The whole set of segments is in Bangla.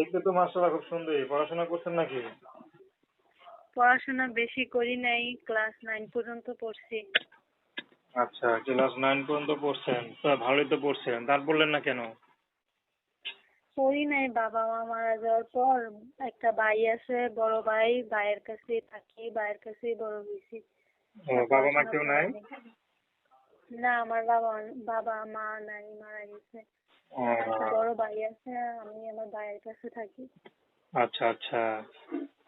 দেখতে তো মাশাআল্লাহ খুব সুন্দরী। পড়াশোনা করছেন নাকি? পড়াশোনা বেশি করি নাই ক্লাস নাইন পর্যন্ত পড়ছি। আচ্ছা ক্লাস নাইন পর্যন্ত পড়ছেন তো ভালোই তো পড়ছেন। তার বললেন না কেন? পড়ি নাই বাবা মা মারা যাওয়ার পর একটা ভাই আছে বড় ভাই ভাইয়ের কাছে থাকি ভাইয়ের কাছেই বড় হয়েছি। বাবা মা কেউ নাই? না আমার বাবা বাবা মা নাই মারা গেছে। একটা বড় ভাই আছে আমি আমার ভাইয়ের কাছে থাকি। আচ্ছা আচ্ছা।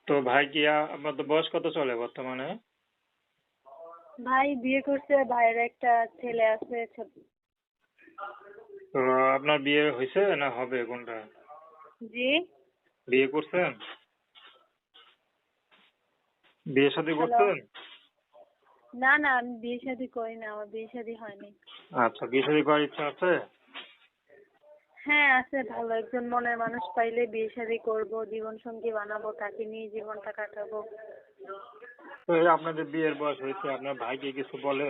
তো ভাই কি আপনার বয়স কত চলে বর্তমানে? ভাই বিয়ে করছে ভাইয়ের একটা ছেলে আছে তো আপনার বিয়ে হয়েছে না হবে কোনটা? জি। বিয়ে করছেন? বিয়ে শাদী করছেন? না না আমি বিয়ে শাদী করি না আমার বিয়ে শাদী হয়নি। আচ্ছা বিয়ে শাদী করার ইচ্ছা আছে? হ্যাঁ আছে ভালো। একজন মনের মানুষ পাইলে বিয়ে শাদী করব জীবন সঙ্গী বানাবো তাকে নিয়ে জীবনটা কাটাবো। তো আপনাদের বিয়ের বয়স হয়েছে আপনার ভাই কি কিছু বলে?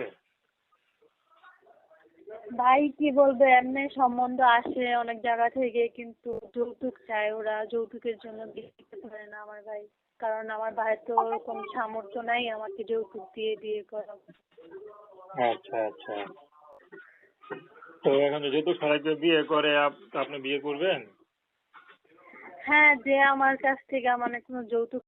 ভাই কি বলবে এমনি সম্বন্ধ আসে অনেক জায়গা থেকে কিন্তু যৌতুক চায় ওরা যৌতুকের জন্য বিয়ে দিতে পারে না আমার ভাই। কারণ আমার ভাইয়ের তো ওরকম সামর্থ্য নাই আমাকে যৌতুক দিয়ে বিয়ে করা। আচ্ছা আচ্ছা। তো এখন যেহেতু সবাইকে বিয়ে করে, আপ- আপনি বিয়ে করবেন? হ্যাঁ যে আমার কাছ থেকে মানে কোনো যৌতুক